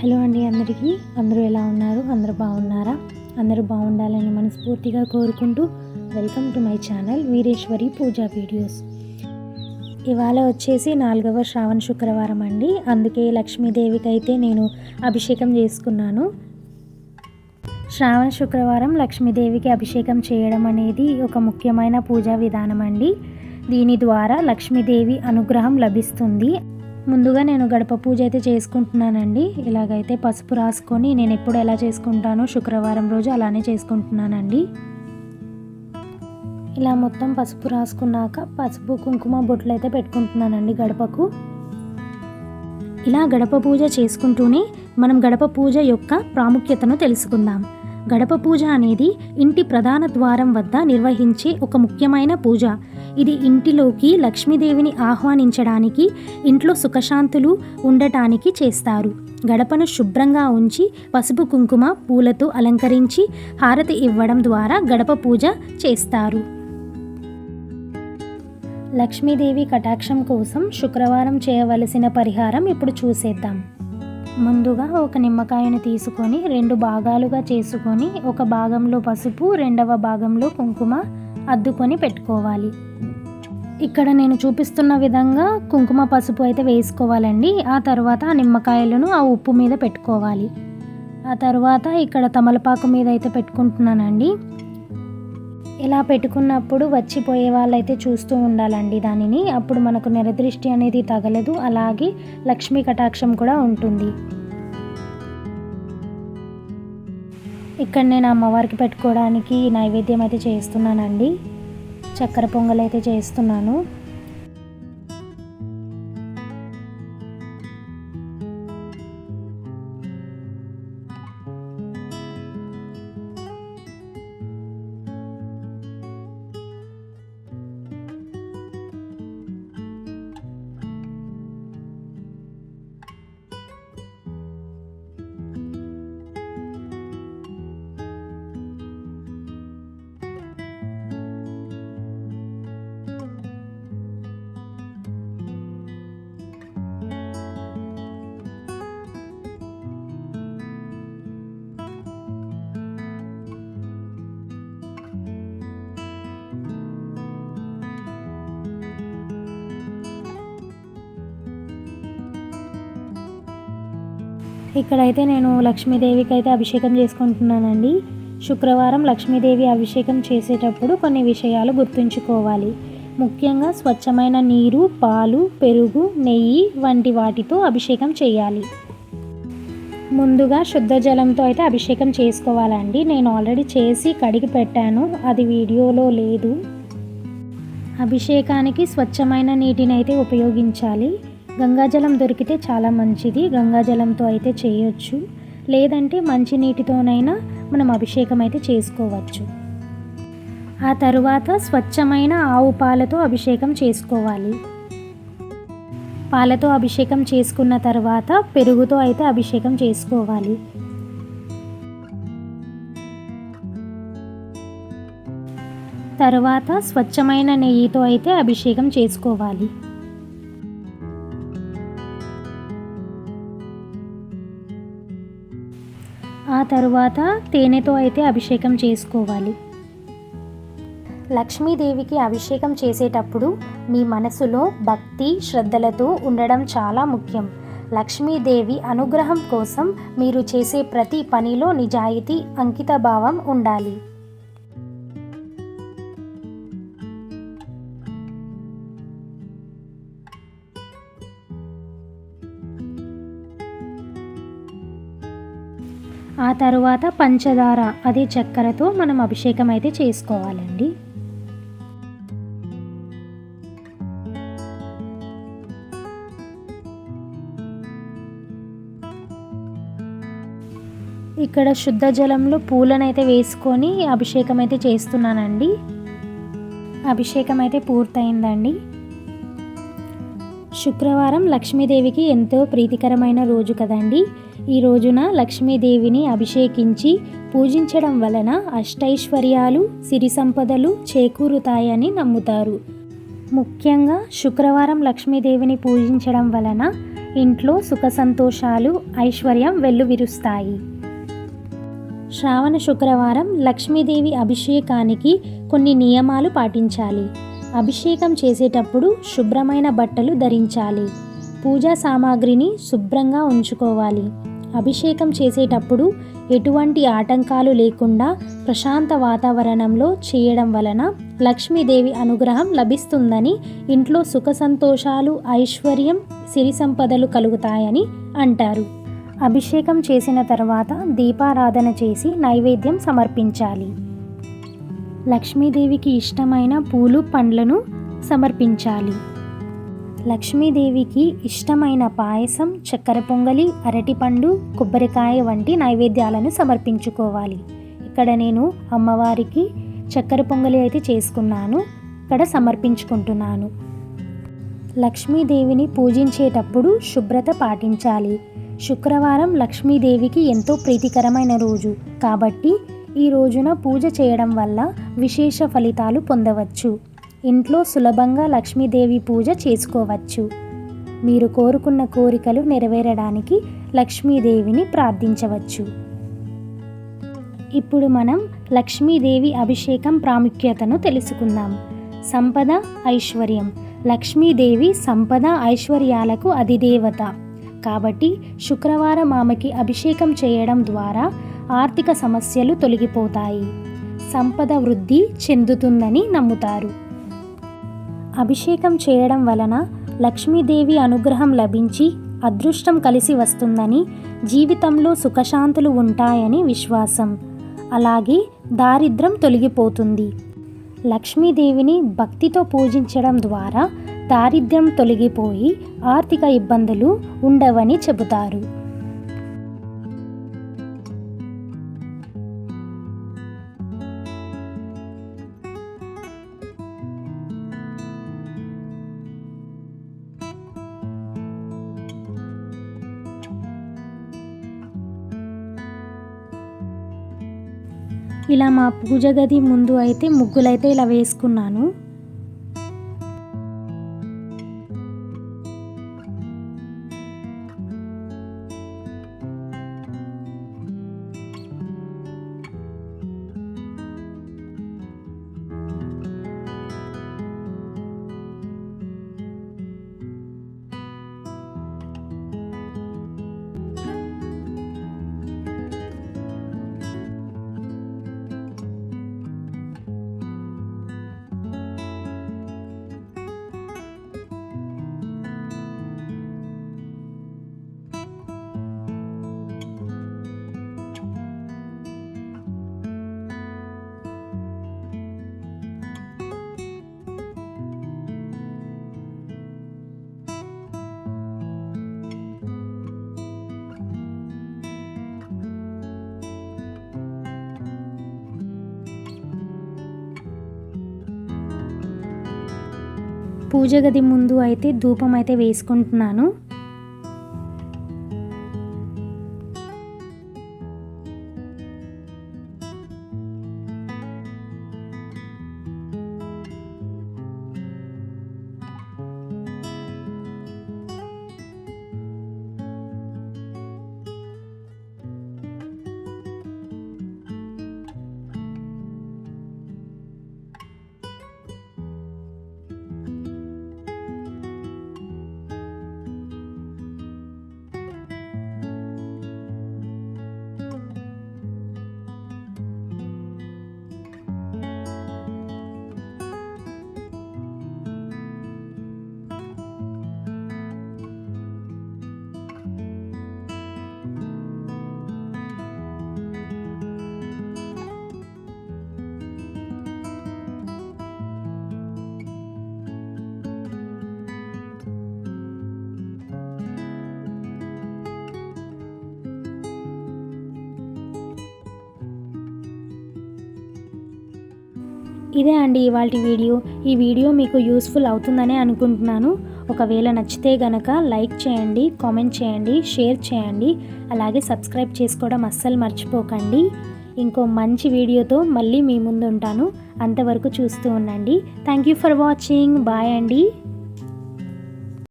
Hello అండి అందరికీ. అందరూ ఎలా ఉన్నారు? అందరూ బాగున్నారా? అందరూ బాగుండాలని మనస్ఫూర్తిగా కోరుకుంటూ welcome to my channel Veereshwari Pooja videos. ఇవాళ వచ్చేసి నాలుగవ శ్రావణ శుక్రవారం అండి. అందుకే లక్ష్మీదేవికి అయితే నేను అభిషేకం చేసుకున్నాను. శ్రావణ శుక్రవారం లక్ష్మీదేవికి అభిషేకం చేయడం అనేది ఒక ముఖ్యమైన పూజా విధానం అండి. దీని ద్వారా లక్ష్మీదేవి అనుగ్రహం లభిస్తుంది. ముందుగా నేను గడప పూజ అయితే చేసుకుంటున్నానండి. ఇలాగైతే పసుపు రాసుకొని నేను ఎప్పుడు ఎలా చేసుకుంటానో శుక్రవారం రోజు అలానే చేసుకుంటున్నానండి. ఇలా మొత్తం పసుపు రాసుకున్నాక పసుపు కుంకుమ బొట్లు అయితే పెట్టుకుంటున్నానండి గడపకు. ఇలా గడప పూజ చేసుకుంటూనే మనం గడప పూజ యొక్క ప్రాముఖ్యతను తెలుసుకుందాం. గడప పూజ అనేది ఇంటి ప్రధాన ద్వారం వద్ద నిర్వహించే ఒక ముఖ్యమైన పూజ. ఇది ఇంటిలోకి లక్ష్మీదేవిని ఆహ్వానించడానికి ఇంట్లో సుఖశాంతులు ఉండటానికి చేస్తారు. గడపను శుభ్రంగా ఉంచి పసుపు కుంకుమ పూలతో అలంకరించి హారతి ఇవ్వడం ద్వారా గడప పూజ చేస్తారు. లక్ష్మీదేవి కటాక్షం కోసం శుక్రవారం చేయవలసిన పరిహారం ఇప్పుడు చూసేద్దాం. ముందుగా ఒక నిమ్మకాయను తీసుకొని రెండు భాగాలుగా చేసుకొని ఒక భాగంలో పసుపు రెండవ భాగంలో కుంకుమ అద్దుకొని పెట్టుకోవాలి. ఇక్కడ నేను చూపిస్తున్న విధంగా కుంకుమ పసుపు అయితే వేసుకోవాలండి. ఆ తర్వాత ఆ నిమ్మకాయలను ఆ ఉప్పు మీద పెట్టుకోవాలి. ఆ తర్వాత ఇక్కడ తమలపాకు మీద అయితే పెట్టుకుంటున్నానండి. ఇలా పెట్టుకున్నప్పుడు వచ్చిపోయే వాళ్ళైతే చూస్తూ ఉండాలండి దానిని. అప్పుడు మనకు నిరదృష్టి అనేది తగలదు. అలాగే లక్ష్మీ కటాక్షం కూడా ఉంటుంది. ఇక్కడ నేను అమ్మవారికి పెట్టుకోవడానికి నైవేద్యం అయితే చేస్తున్నానండి. చక్కెర పొంగల్ అయితే చేస్తున్నాను. ఇక్కడైతే నేను లక్ష్మీదేవికి అయితే అభిషేకం చేసుకుంటున్నానండి. శుక్రవారం లక్ష్మీదేవి అభిషేకం చేసేటప్పుడు కొన్ని విషయాలు గుర్తుంచుకోవాలి. ముఖ్యంగా స్వచ్ఛమైన నీరు పాలు పెరుగు నెయ్యి వంటి వాటితో అభిషేకం చేయాలి. ముందుగా శుద్ధ జలంతో అయితే అభిషేకం చేసుకోవాలండి. నేను ఆల్రెడీ చేసి కడిగి పెట్టాను. అది వీడియోలో లేదు. అభిషేకానికి స్వచ్ఛమైన నీటిని అయితే ఉపయోగించాలి. గంగాజలం దొరికితే చాలా మంచిది. గంగాజలంతో అయితే చేయొచ్చు. లేదంటే మంచి నీటితోనైనా మనం అభిషేకం అయితే చేసుకోవచ్చు. ఆ తరువాత స్వచ్ఛమైన ఆవు పాలతో అభిషేకం చేసుకోవాలి. పాలతో అభిషేకం చేసుకున్న తర్వాత పెరుగుతో అయితే అభిషేకం చేసుకోవాలి. తర్వాత స్వచ్ఛమైన నెయ్యితో అయితే అభిషేకం చేసుకోవాలి. ఆ తరువాత తేనెతో అయితే అభిషేకం చేసుకోవాలి. లక్ష్మీదేవికి అభిషేకం చేసేటప్పుడు మీ మనసులో భక్తి శ్రద్ధలతో ఉండడం చాలా ముఖ్యం. లక్ష్మీదేవి అనుగ్రహం కోసం మీరు చేసే ప్రతి పనిలో నిజాయితీ అంకితభావం ఉండాలి. ఆ తరువాత పంచదార అదే చక్కెరతో మనం అభిషేకం అయితే చేసుకోవాలండి. ఇక్కడ శుద్ధ జలంలో పూలనైతే వేసుకొని అభిషేకం అయితే చేస్తున్నానండి. అభిషేకం అయితే పూర్తయిందండి. శుక్రవారం లక్ష్మీదేవికి ఎంతో ప్రీతికరమైన రోజు కదండి. ఈ రోజున లక్ష్మీదేవిని అభిషేకించి పూజించడం వలన అష్టైశ్వర్యాలు సిరి సంపదలు చేకూరుతాయని నమ్ముతారు. ముఖ్యంగా శుక్రవారం లక్ష్మీదేవిని పూజించడం వలన ఇంట్లో సుఖ సంతోషాలు ఐశ్వర్యం వెల్లువిరుస్తాయి. శ్రావణ శుక్రవారం లక్ష్మీదేవి అభిషేకానికి కొన్ని నియమాలు పాటించాలి. అభిషేకం చేసేటప్పుడు శుభ్రమైన బట్టలు ధరించాలి. పూజా సామాగ్రిని శుభ్రంగా ఉంచుకోవాలి. అభిషేకం చేసేటప్పుడు ఎటువంటి ఆటంకాలు లేకుండా ప్రశాంత వాతావరణంలో చేయడం వలన లక్ష్మీదేవి అనుగ్రహం లభిస్తుందని ఇంట్లో సుఖ సంతోషాలు ఐశ్వర్యం సిరి సంపదలు కలుగుతాయని అంటారు. అభిషేకం చేసిన తర్వాత దీపారాధన చేసి నైవేద్యం సమర్పించాలి. లక్ష్మీదేవికి ఇష్టమైన పూలు పండ్లను సమర్పించాలి. లక్ష్మీదేవికి ఇష్టమైన పాయసం చక్కెర పొంగలి అరటిపండు కొబ్బరికాయ వంటి నైవేద్యాలను సమర్పించుకోవాలి. ఇక్కడ నేను అమ్మవారికి చక్కెర పొంగలి అయితే చేసుకున్నాను ఇక్కడ సమర్పించుకుంటున్నాను. లక్ష్మీదేవిని పూజించేటప్పుడు శుభ్రత పాటించాలి. శుక్రవారం లక్ష్మీదేవికి ఎంతో ప్రీతికరమైన రోజు. కాబట్టి ఈ రోజున పూజ చేయడం వల్ల విశేష ఫలితాలు పొందవచ్చు. ఇంట్లో సులభంగా లక్ష్మీదేవి పూజ చేసుకోవచ్చు. మీరు కోరుకున్న కోరికలు నెరవేరడానికి లక్ష్మీదేవిని ప్రార్థించవచ్చు. ఇప్పుడు మనం లక్ష్మీదేవి అభిషేకం ప్రాముఖ్యతను తెలుసుకుందాం. సంపద ఐశ్వర్యం. లక్ష్మీదేవి సంపద ఐశ్వర్యాలకు అధిదేవత. కాబట్టి శుక్రవారం ఆమెకి అభిషేకం చేయడం ద్వారా ఆర్థిక సమస్యలు తొలగిపోతాయి. సంపద వృద్ధి చెందుతుందని నమ్ముతారు. అభిషేకం చేయడం వలన లక్ష్మీదేవి అనుగ్రహం లభించి అదృష్టం కలిసి వస్తుందని జీవితంలో సుఖశాంతులు ఉంటాయని విశ్వాసం. అలాగే దారిద్రం తొలగిపోతుంది. లక్ష్మీదేవిని భక్తితో పూజించడం ద్వారా దారిద్ర్యం తొలగిపోయి ఆర్థిక ఇబ్బందులు ఉండవని చెబుతారు. ఇలా మా పూజ గది ముందు అయితే ముగ్గులైతే ఇలా వేసుకున్నాను. పూజ గది ముందు అయితే ధూపం అయితే వేసుకుంటున్నాను. ఇదే అండి ఇవాళ వీడియో. ఈ వీడియో మీకు యూస్ఫుల్ అవుతుందని అనుకుంటున్నాను. ఒకవేళ నచ్చితే గనక లైక్ చేయండి కామెంట్ చేయండి షేర్ చేయండి. అలాగే సబ్స్క్రైబ్ చేసుకోవడం అస్సలు మర్చిపోకండి. ఇంకో మంచి వీడియోతో మళ్ళీ మీ ముందు ఉంటాను అంతవరకు చూస్తూ ఉండండి. Thank you for watching. Bye అండి.